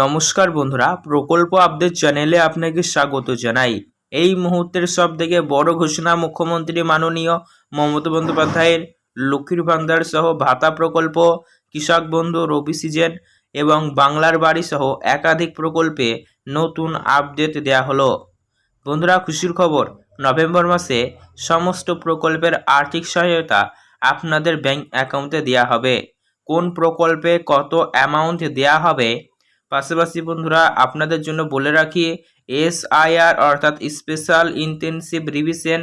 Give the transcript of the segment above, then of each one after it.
নমস্কার বন্ধুরা, প্রকল্প আপডেট চ্যানেলে আপনাকে স্বাগত জানাই। এই মুহূর্তের সব থেকে বড় ঘোষণা মুখ্যমন্ত্রী মাননীয় মমতা বন্দ্যোপাধ্যায়ের, লক্ষ্মীর ভান্ডার সহ ভাতা প্রকল্প, কৃষক বন্ধু রবি সিজন এবং বাংলার বাড়ি সহ একাধিক প্রকল্পে নতুন আপডেট দেয়া হলো। বন্ধুরা, খুশির খবর, নভেম্বর মাসে সমস্ত প্রকল্পের আর্থিক সহায়তা আপনাদের ব্যাংক অ্যাকাউন্টে দেওয়া হবে। কোন প্রকল্পে কত অ্যামাউন্ট দেওয়া হবে পাশাপাশি বন্ধুরা, আপনাদের জন্য বলে রাখি, এসআইআর অর্থাৎ special intensive revision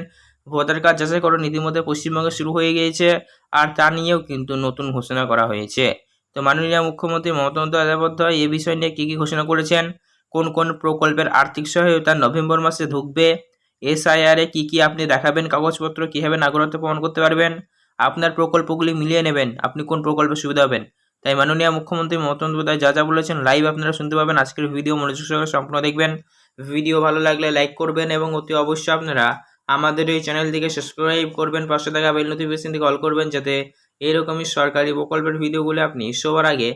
voter card যাচাইকরণ ইতিমধ্যে পশ্চিমবঙ্গে শুরু হয়ে গিয়েছে আর তা নিয়েও কিন্তু নতুন ঘোষণা করা হয়েছে। তো মাননীয় মুখ্যমন্ত্রী মমতা বন্দ্যোপাধ্যায়, এ বিষয় নিয়ে কী কী ঘোষণা করেছেন? কোন কোন প্রকল্পের আর্থিক সহায়তা নভেম্বর মাসে ঢুকবে? এসআইআরে কী কী আপনি দেখাবেন? কাগজপত্র কীভাবে নাগরিকত্ব প্রমাণ করতে পারবেন? আপনার প্রকল্পগুলি মিলিয়ে নেবেন। আপনি কোন প্রকল্পে সুবিধা হবেন তাই মাননীয় মুখ্যমন্ত্রী মমতা বন্দ্যোপাধ্যায় যা যা বলেছেন লাইভ আপনারা শুনতে পাবেন। আজকের ভিডিও মনোযোগ সহকারে সম্পূর্ণ দেখবেন। ভিডিও ভালো লাগলে লাইক করবেন এবং অতি অবশ্যই আপনারা আমাদের এই চ্যানেলটিকে সাবস্ক্রাইব করবেন। পাশে থাকা বেল নোটিফিকেশন থেকে অল করবেন যাতে এরকমই সরকারি প্রকল্পের ভিডিওগুলো আপনি সবার আগে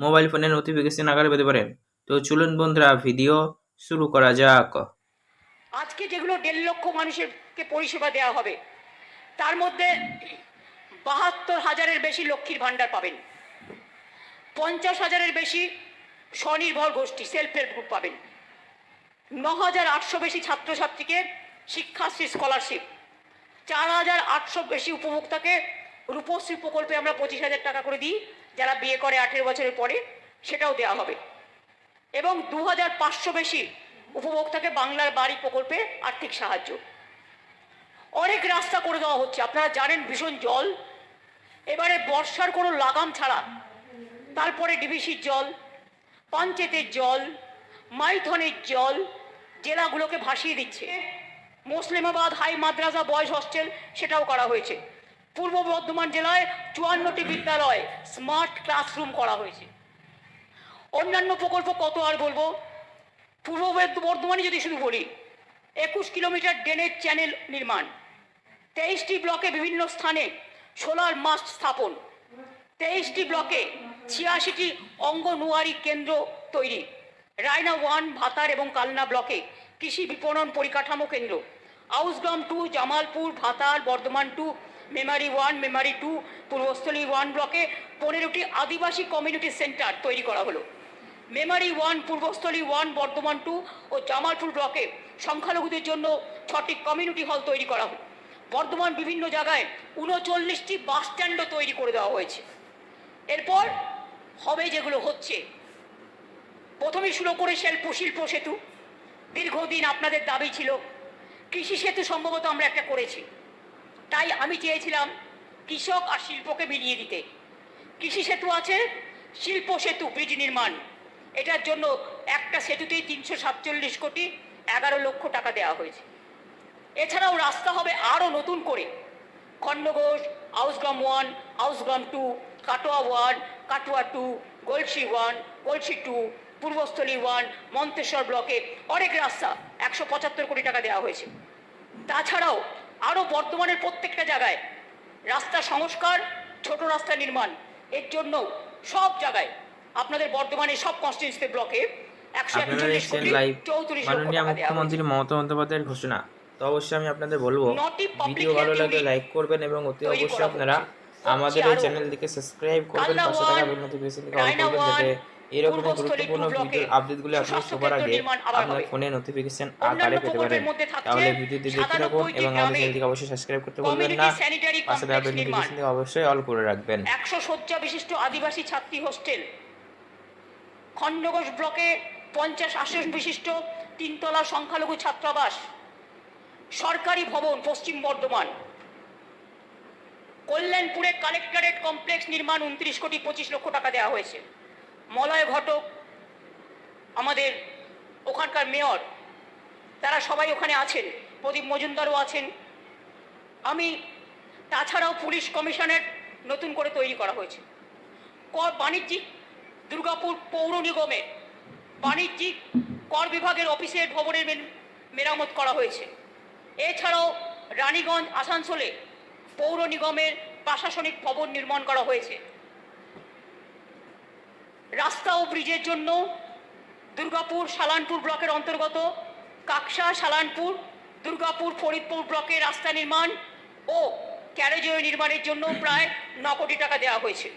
মোবাইল ফোনে নোটিফিকেশন আকারে পেতে পারেন। তো চলুন বন্ধুরা ভিডিও শুরু করা যাক। আজকে যেগুলো দেড় লক্ষ মানুষেরকে পরিষেবা দেওয়া হবে, তার মধ্যে বাহাত্তর হাজারের বেশি লক্ষ্মীর ভাণ্ডার পাবেন। পঞ্চাশ হাজারের বেশি স্বনির্ভর গোষ্ঠী সেলফ হেল্প গ্রুপ পাবেন। ন হাজার আটশো বেশি ছাত্রছাত্রীকে শিক্ষাশ্রী স্কলারশিপ চার হাজার আটশো বেশি উপভোক্তাকে রূপশ্রী প্রকল্পে আমরা পঁচিশ হাজার টাকা করে দিই, যারা বিয়ে করে আঠেরো বছরের পরে, সেটাও দেওয়া হবে। এবং দু হাজার পাঁচশো বেশি উপভোক্তাকে বাংলার বাড়ি প্রকল্পে আর্থিক সাহায্য। অনেক রাস্তা করে দেওয়া হচ্ছে, আপনারা জানেন ভীষণ জল। এবারে বর্ষার কোনো লাগাম ছাড়া তারপরে ডিভিসির জল, পঞ্চায়েতের জল, মাইথনের জল, জেলাগুলোকে ভাসিয়ে দিচ্ছে। মুসলিমাবাদ, হাই মাদ্রাসা, বয়েজ হস্টেল, সেটাও করা হয়েছে। পূর্ব বর্ধমান জেলায় চুয়ান্নটি বিদ্যালয় স্মার্ট ক্লাসরুম করা হয়েছে। অন্যান্য প্রকল্প কত আর বলব? পূর্ব বর্ধমানে যদি শুরু করি একুশ কিলোমিটার ড্রেনের চ্যানেল নির্মাণ, তেইশটি ব্লকে বিভিন্ন স্থানে সোলার মাস্ট স্থাপন, তেইশটি ব্লকে ছিয়াশিটি অঙ্গনওয়ারি কেন্দ্র তৈরি। রায়না ওয়ান, ভাতার এবং কালনা ব্লকে কৃষি বিপণন পরিকাঠামো কেন্দ্র। Ausgram two, Jamalpur, Bhatar, Bardhaman two, Memari one, Memari two, Purbasthali one ব্লকে পনেরোটি আদিবাসী কমিউনিটি সেন্টার তৈরি করা হলো। Memari one, Purbasthali one, Bardhaman two ও জামালপুর ব্লকে সংখ্যালঘুদের জন্য ছটি কমিউনিটি হল তৈরি করা হলো। বর্ধমান বিভিন্ন জায়গায় উনচল্লিশটি বাস স্ট্যান্ডও তৈরি করে দেওয়া হয়েছে। এরপর হবে যেগুলো হচ্ছে। প্রথমে শুরু করে শিল্প শিল্প সেতু। দীর্ঘদিন আপনাদের দাবি ছিল, কৃষি সেতু সম্ভবত আমরা একটা করেছি। তাই আমি চেয়েছিলাম কৃষক আর শিল্পকে মিলিয়ে দিতে। কৃষি সেতু আছে, শিল্প সেতু, ব্রিজ নির্মাণ। এটার জন্য একটা সেতুতেই তিনশো সাতচল্লিশ কোটি এগারো লক্ষ টাকা দেওয়া হয়েছে। এছাড়াও রাস্তা হবে আরও নতুন করে। Khandaghosh Ausgram one Ausgram two Katwa one Katwa two Galsi one Galsi two Purbasthali one Manteswar ব্লকে অনেক রাস্তা একশো পঁচাত্তর কোটি টাকা দেওয়া হয়েছে। তাছাড়াও আরও বর্তমানের প্রত্যেকটা জায়গায় রাস্তা সংস্কার ছোট রাস্তা নির্মাণ এর জন্য সব জায়গায় আপনাদের বর্তমানে সব কনস্টিটিউন্সি ব্লকে একশো আপনারা একচল্লিশ দেখছেন কোটি চৌত্রিশ মাননীয় মুখ্যমন্ত্রী মমতা বন্দ্যোপাধ্যায়ের ঘোষণা। তো অবশ্যই আমি আপনাদের বলব ভিডিও ভালো লাগলে লাইক করবেন এবং অতি অবশ্যই আপনারা। আমাদের এই চ্যানেলটিকে সাবস্ক্রাইব করবেন পাশে থাকা বেল নোটিফিকেশন অল করবেন যাতে এরকম গুরুত্বপূর্ণ ভিডিওর আপডেটগুলো আপনি সবার আগে আপনার ফোনে নোটিফিকেশন আকারে পেতে পারেন। তাহলে ভিডিওটি দেখতে থাকুন এবং আমাদের চ্যানেলটিকে অবশ্যই সাবস্ক্রাইব করতে ভুলবেন না। পাশে থাকা বেল নির্মাণ। নোটিফিকেশন থেকে অবশ্যই অল করে রাখবেন। একশো শয্যা বিশিষ্ট আদিবাসী ছাত্রী হোস্টেল খণ্ডঘোষ ব্লকে পঞ্চাশ আসন বিশিষ্ট তিনতলা সংখ্যালঘু ছাত্রাবাস। সরকারি ভবন পশ্চিম বর্ধমান। কল্যাণপুরে কালেক্টরেট কমপ্লেক্স নির্মাণ উনত্রিশ কোটি পঁচিশ লক্ষ টাকা দেওয়া হয়েছে। মলয় ঘটক, আমাদের ওখানকার মেয়র, তারা সবাই ওখানে আছেন, প্রদীপ মজুমদারও আছেন। আমি, তাছাড়াও পুলিশ কমিশনের নতুন করে তৈরি করা হয়েছে। কর বাণিজ্যিক, দুর্গাপুর পৌর নিগমে বাণিজ্যিক কর বিভাগের অফিসের ভবনের মেরামত করা হয়েছে। এছাড়াও রানীগঞ্জ, আসানসোলে পৌর নিগমের প্রশাসনিক ভবন নির্মাণ করা হয়েছে। রাস্তা ও ব্রিজের জন্য দুর্গাপুর সালানপুর ব্লকের অন্তর্গত কাকসা সালানপুর, দুর্গাপুর ফরিদপুর ব্লকে রাস্তা নির্মাণ ও ক্যারেজওয়ে নির্মাণের জন্য প্রায় ন কোটি টাকা দেওয়া হয়েছে।